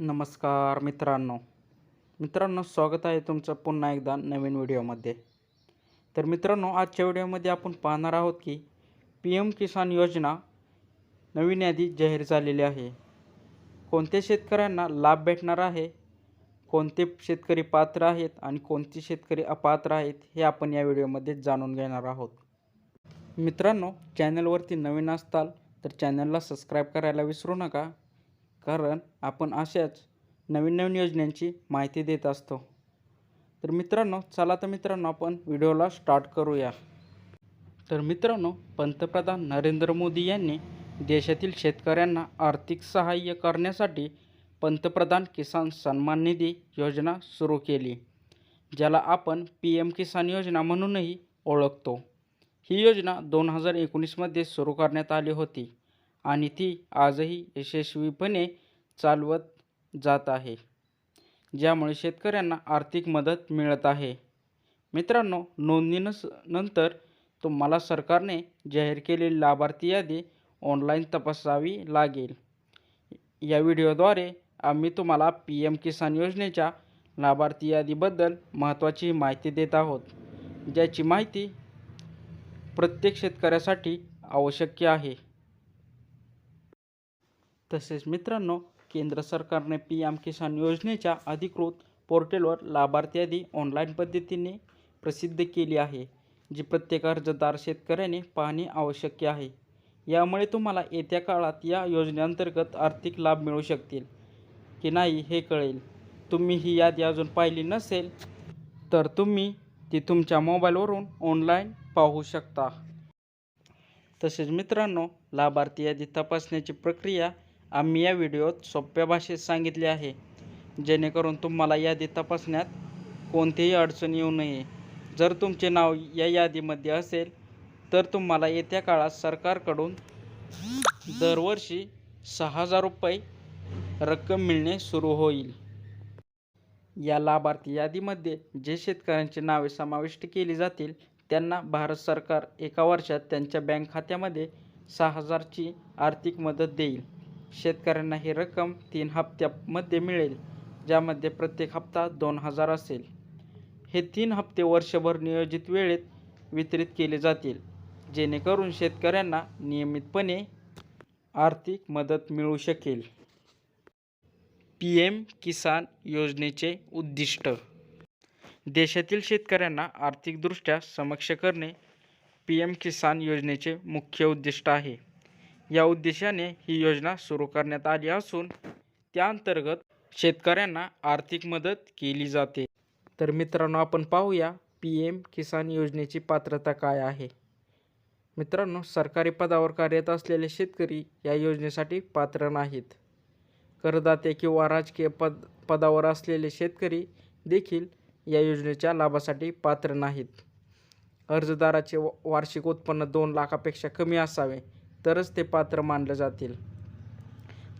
नमस्कार मित्रांनो. मित्रांनो स्वागत आहे तुमचं पुन्हा एकदा नवीन व्हिडिओमध्ये. तर मित्रांनो आजच्या व्हिडिओमध्ये आपण पाहणार आहोत की पी एम किसान योजना नवीन यादी जाहीर झालेली आहे. कोणत्या शेतकऱ्यांना लाभ भेटणार आहे कोणते शेतकरी पात्र आहेत आणि कोणते शेतकरी अपात्र आहेत हे आपण या व्हिडिओमध्ये जाणून घेणार आहोत. मित्रांनो चॅनलवरती नवीन असताल तर चॅनलला सबस्क्राईब करायला विसरू नका. कारण आपण अशाच नवीन नवीन योजनांची माहिती देत असतो. तर मित्रांनो चला तर मित्रांनो आपण व्हिडिओला स्टार्ट करूया. तर मित्रांनो पंतप्रधान नरेंद्र मोदी यांनी देशातील शेतकऱ्यांना आर्थिक सहाय्य करण्यासाठी पंतप्रधान किसान सन्मान निधी योजना सुरू केली ज्याला आपण पी एम किसान योजना म्हणूनही ओळखतो. ही योजना दोन हजार एकोणीसमध्ये सुरू करण्यात आली होती. आणि ती आजही यशस्वीपणे चालवत जात आहे ज्यामुळे शेतकऱ्यांना आर्थिक मदत मिळत आहे. मित्रांनो नोंदणीनस नंतर तुम्हाला सरकारने जाहीर केलेली लाभार्थी यादी ऑनलाईन तपासावी लागेल. या व्हिडिओद्वारे आम्ही तुम्हाला पी एम किसान योजनेच्या लाभार्थी यादीबद्दल महत्त्वाची माहिती देत आहोत ज्याची माहिती प्रत्येक शेतकऱ्यासाठी आवश्यक आहे. तसेच मित्रांनो केंद्र सरकारने पी एम किसान योजनेच्या अधिकृत पोर्टलवर लाभार्थी यादी ऑनलाईन पद्धतीने प्रसिद्ध केली आहे जी प्रत्येक अर्जदार शेतकऱ्याने पाहणे आवश्यक आहे. यामुळे तुम्हाला येत्या काळात या योजनेअंतर्गत आर्थिक लाभ मिळू शकतील. की नाही हे कळेल. तुम्ही ही यादी अजून पाहिली नसेल तर तुम्ही ती तुमच्या मोबाईलवरून ऑनलाईन पाहू शकता. तसेच मित्रांनो लाभार्थी यादी तपासण्याची प्रक्रिया आम्ही या व्हिडिओत सोप्या भाषेत सांगितले आहे. जेणेकरून तुम्हाला यादी तपासण्यात कोणतीही अडचण येऊ नये. जर तुमचे नाव या यादीमध्ये असेल तर तुम्हाला येत्या काळात सरकारकडून दरवर्षी सहा हजार रुपये रक्कम मिळणे सुरू होईल. या लाभार्थी यादीमध्ये जे शेतकऱ्यांची नावे समाविष्ट केली जातील त्यांना भारत सरकार एका वर्षात त्यांच्या बँक खात्यामध्ये सहा हजारची आर्थिक मदत देईल. शेतकऱ्यांना ही रक्कम तीन हप्त्यामध्ये मिळेल ज्यामध्ये प्रत्येक हप्ता दोन हजार असेल. हे तीन हप्ते वर्षभर नियोजित वेळेत वितरित केले जातील जेणेकरून शेतकऱ्यांना नियमितपणे आर्थिक मदत मिळू शकेल. पी एम किसान योजनेचे उद्दिष्ट. देशातील शेतकऱ्यांना आर्थिकदृष्ट्या समक्ष करणे पी एम किसान योजनेचे मुख्य उद्दिष्ट आहे. या उद्देशाने ही योजना सुरू करण्यात आली असून त्या अंतर्गत शेतकऱ्यांना आर्थिक मदत केली जाते. तर मित्रांनो आपण पाहूया पी एम किसान योजनेची पात्रता काय आहे. मित्रांनो सरकारी पदावर कार्यरत असलेले शेतकरी या योजनेसाठी पात्र नाहीत. करदाते किंवा राजकीय पद पदावर असलेले शेतकरी देखील या योजनेच्या लाभासाठी पात्र नाहीत. अर्जदाराचे वार्षिक उत्पन्न दोन लाखापेक्षा कमी असावे तरच ते पात्र मानले जातील.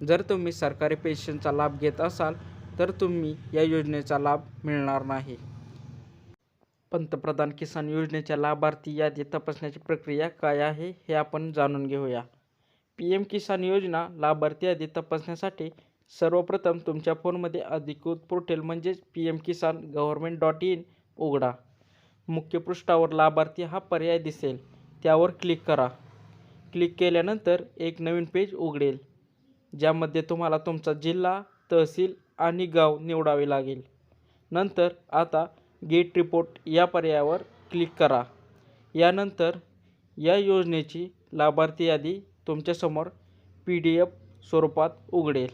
जर तुम्ही सरकारी पेन्शनचा लाभ घेत असाल तर तुम्ही या योजनेचा लाभ मिळणार नाही. पंतप्रधान किसान योजनेच्या लाभार्थी यादी तपासण्याची प्रक्रिया काय आहे हे आपण जाणून घेऊया. पी एम किसान योजना लाभार्थी यादी तपासण्यासाठी सर्वप्रथम तुमच्या फोनमध्ये अधिकृत पोर्टल म्हणजेच P M Kisan government dot in उघडा. मुख्य पृष्ठावर लाभार्थी हा पर्याय दिसेल त्यावर क्लिक करा. क्लिक केल्यानंतर एक नवीन पेज उघडेल ज्यामध्ये तुम्हाला तुमचा जिल्हा तहसील आणि गाव निवडावे लागेल. नंतर आता गेट रिपोर्ट या पर्यायावर क्लिक करा. यानंतर या योजनेची लाभार्थी यादी तुमच्यासमोर पी डी एफ स्वरूपात उघडेल.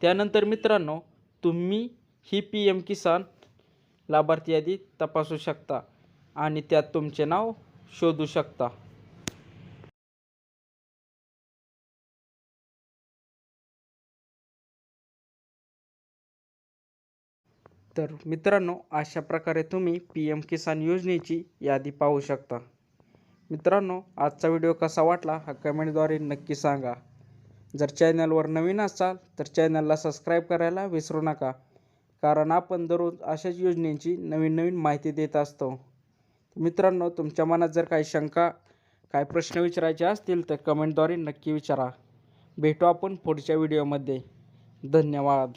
त्यानंतर मित्रांनो तुम्ही ही पी एम किसान लाभार्थी यादी तपासू शकता आणि त्यात तुमचे नाव शोधू शकता. तर मित्रांनो अशा प्रकारे तुम्ही पी एम किसान योजनेची यादी पाहू शकता. मित्रांनो आजचा व्हिडिओ कसा वाटला हा कमेंटद्वारे नक्की सांगा. जर चॅनलवर नवीन असाल तर चॅनलला सबस्क्राईब करायला विसरू नका कारण आपण दररोज अशाच योजनेची नवीन नवीन माहिती देत असतो. मित्रांनो तुमच्या मनात जर काही शंका काय प्रश्न विचारायचे असतील तर कमेंटद्वारे नक्की विचारा. भेटू आपण पुढच्या व्हिडिओमध्ये. धन्यवाद.